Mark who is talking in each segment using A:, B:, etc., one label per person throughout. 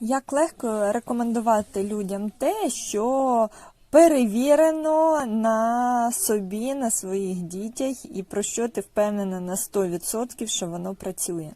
A: Як легко рекомендувати людям те, що перевірено на собі, на своїх дітях, і про що ти впевнена на 100%, що воно працює.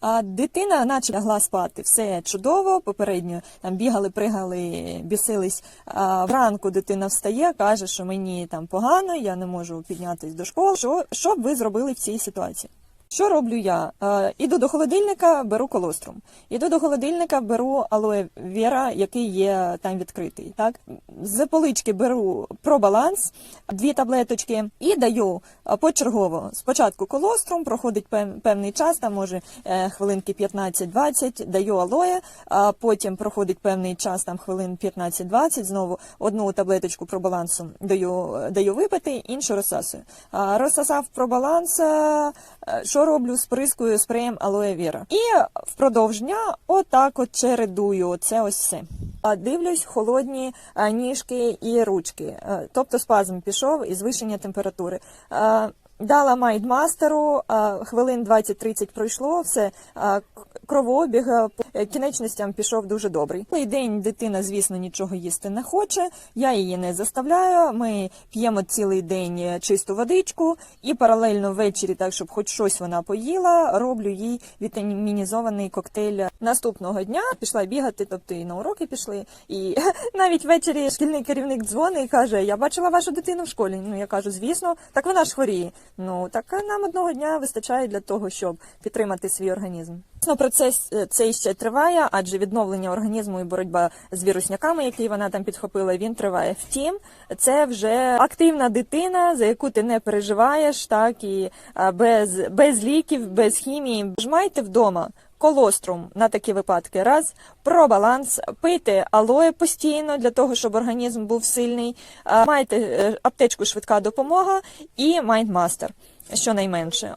A: А дитина, наче лягла спати, все чудово. Попередньо там бігали, пригали, бісились. А вранку дитина встає, каже, що мені там погано, я не можу піднятися до школи. Що, що б ви зробили в цій ситуації? Що роблю я? Е, іду до холодильника, беру колострум. Іду до холодильника, беру алоe вера, який є там відкритий. Так з полички беру пробаланс, дві таблеточки і даю е, почергово. Спочатку колострум, проходить пев- певний час, там може е, хвилинки 15-20, даю алоє, а потім проходить певний час, там хвилин 15-20, знову одну таблеточку пробалансу даю, даю випити, іншу розсасую. А, Розсосав пробаланс, що роблю? Сприскую спреєм алоє віра. І впродовж дня отак от чередую це ось все. А Дивлюсь холодні ніжки і ручки. Тобто спазм пішов і звищення температури. Дала майдмастеру, хвилин 20-30 пройшло, все, кровообіг кінечностям пішов дуже добрий. Цей день дитина, звісно, нічого їсти не хоче, я її не заставляю, ми п'ємо цілий день е, чисту водичку і паралельно ввечері, так щоб хоч щось вона поїла, роблю їй вітамінізований коктейль. Наступного дня пішла бігати, тобто і на уроки пішли, і навіть ввечері шкільний керівник дзвонить і каже: Я бачила вашу дитину в школі. Ну я кажу, звісно, так вона ж хворіє. Ну так нам одного дня вистачає для того, щоб підтримати свій організм. Процес е, цей ще триває, адже відновлення організму і боротьба з вірусняками, які вона там підхопила, він триває. Втім, це вже активна дитина, за яку ти не переживаєш, так і без, без ліків, без хімії. Жмайте вдома. Колострум на такі випадки. Раз пробаланс, пийте алоє постійно для того, щоб організм був сильний. Майте е, аптечку швидка допомога і майндмастер, щонайменше.